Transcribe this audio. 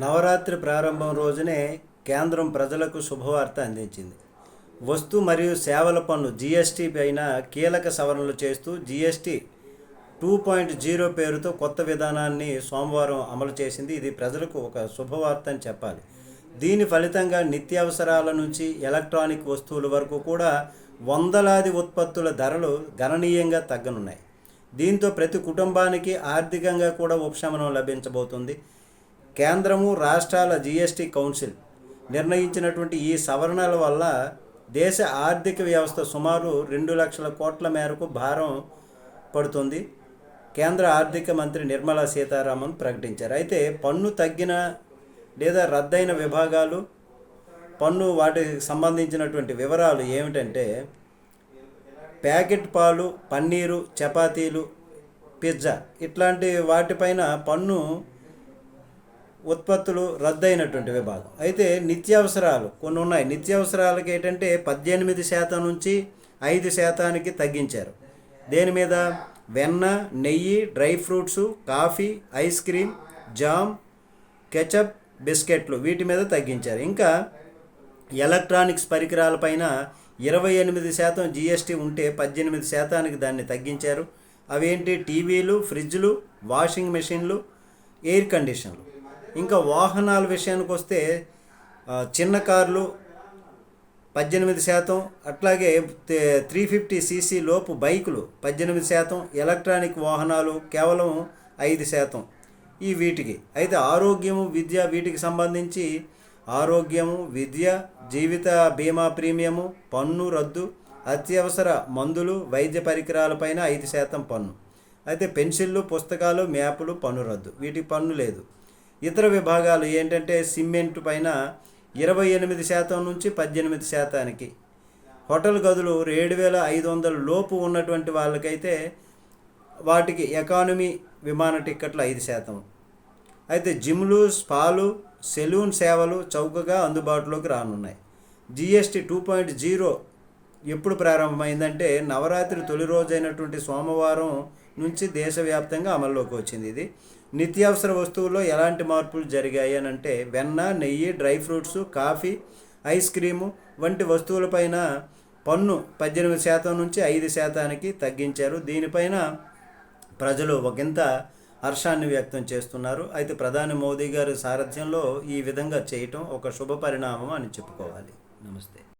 నవరాత్రి ప్రారంభం రోజునే కేంద్రం ప్రజలకు శుభవార్త అందించింది. వస్తు మరియు సేవల పన్ను జీఎస్టీ పైన కీలక సవరణలు చేస్తూ జీఎస్టీ టూ పాయింట్ జీరో పేరుతో కొత్త విధానాన్ని సోమవారం అమలు చేసింది. ఇది ప్రజలకు ఒక శుభవార్త అని చెప్పాలి. దీని ఫలితంగా నిత్యావసరాల నుంచి ఎలక్ట్రానిక్ వస్తువుల వరకు కూడా వందలాది ఉత్పత్తుల ధరలు గణనీయంగా తగ్గనున్నాయి. దీంతో ప్రతి కుటుంబానికి ఆర్థికంగా కూడా ఉపశమనం లభించబోతుంది. కేంద్రము రాష్ట్రాల జీఎస్టీ కౌన్సిల్ నిర్ణయించినటువంటి ఈ సవరణల వల్ల దేశ ఆర్థిక వ్యవస్థ సుమారు రెండు లక్షల కోట్ల మేరకు భారం పడుతుంది. కేంద్ర ఆర్థిక మంత్రి నిర్మలా సీతారామన్ ప్రకటించారు. అయితే పన్ను తగ్గిన లేదా రద్దయిన విభాగాలు పన్ను వాటికి సంబంధించినటువంటి వివరాలు ఏమిటంటే ప్యాకెట్ పాలు పన్నీరు చపాతీలు పిజ్జా ఇట్లాంటి వాటిపైన పన్ను ఉత్పత్తులు రద్దయినటువంటి విభాగం అయితే నిత్యావసరాలు కొన్ని ఉన్నాయి. నిత్యావసరాలకి ఏంటంటే పద్దెనిమిది శాతం నుంచి ఐదు శాతానికి తగ్గించారు. దేని మీద? వెన్న నెయ్యి dry fruits coffee ice cream jam ketchup బిస్కెట్లు వీటి మీద తగ్గించారు. ఇంకా ఎలక్ట్రానిక్స్ పరికరాలపైన ఇరవై ఎనిమిది శాతం జిఎస్టీ ఉంటే పద్దెనిమిది శాతానికి దాన్ని తగ్గించారు. అవేంటి? టీవీలు ఫ్రిడ్జ్లు వాషింగ్ మెషిన్లు ఎయిర్ కండిషన్లు. ఇంకా వాహనాల విషయానికి వస్తే చిన్న కార్లు పద్దెనిమిది శాతం అట్లాగే త్రీ ఫిఫ్టీ సీసీ లోపు బైకులు పద్దెనిమిది శాతం ఎలక్ట్రానిక్ వాహనాలు కేవలం ఐదు శాతం ఈ వీటికి. అయితే ఆరోగ్యము విద్య వీటికి సంబంధించి ఆరోగ్యము విద్య జీవిత బీమా ప్రీమియము పన్ను రద్దు అత్యవసర మందులు వైద్య పరికరాలపైన ఐదు శాతం పన్ను. అయితే పెన్సిళ్ళు పుస్తకాలు మ్యాపులు పన్ను రద్దు. వీటికి పన్ను లేదు. ఇతర విభాగాలు ఏంటంటే సిమెంట్ పైన ఇరవై ఎనిమిది శాతం నుంచి పద్దెనిమిది శాతానికి. హోటల్ గదులు ఏడు వేల ఐదు వందల లోపు ఉన్నటువంటి వాళ్ళకైతే వాటికి ఎకానమీ విమాన టిక్కెట్లు ఐదు శాతం. అయితే జిమ్లు స్పాలు సెలూన్ సేవలు చౌకగా అందుబాటులోకి రానున్నాయి. జిఎస్టీ టూ పాయింట్ జీరో ఎప్పుడు ప్రారంభమైందంటే నవరాత్రి తొలి రోజైనటువంటి సోమవారం నుంచి దేశవ్యాప్తంగా అమల్లోకి వచ్చింది ఇది. నిత్యావసర వస్తువుల్లో ఎలాంటి మార్పులు జరిగాయి అని అంటే వెన్న నెయ్యి dry fruits coffee ice cream వంటి వస్తువులపైన పన్ను పద్దెనిమిది శాతం నుంచి ఐదు శాతానికి తగ్గించారు. దీనిపైన ప్రజలు ఒకంత హర్షాన్ని వ్యక్తం చేస్తున్నారు. అయితే ప్రధాని మోదీ గారి సారథ్యంలో ఈ విధంగా చేయటం ఒక శుభ పరిణామం అని చెప్పుకోవాలి. నమస్తే.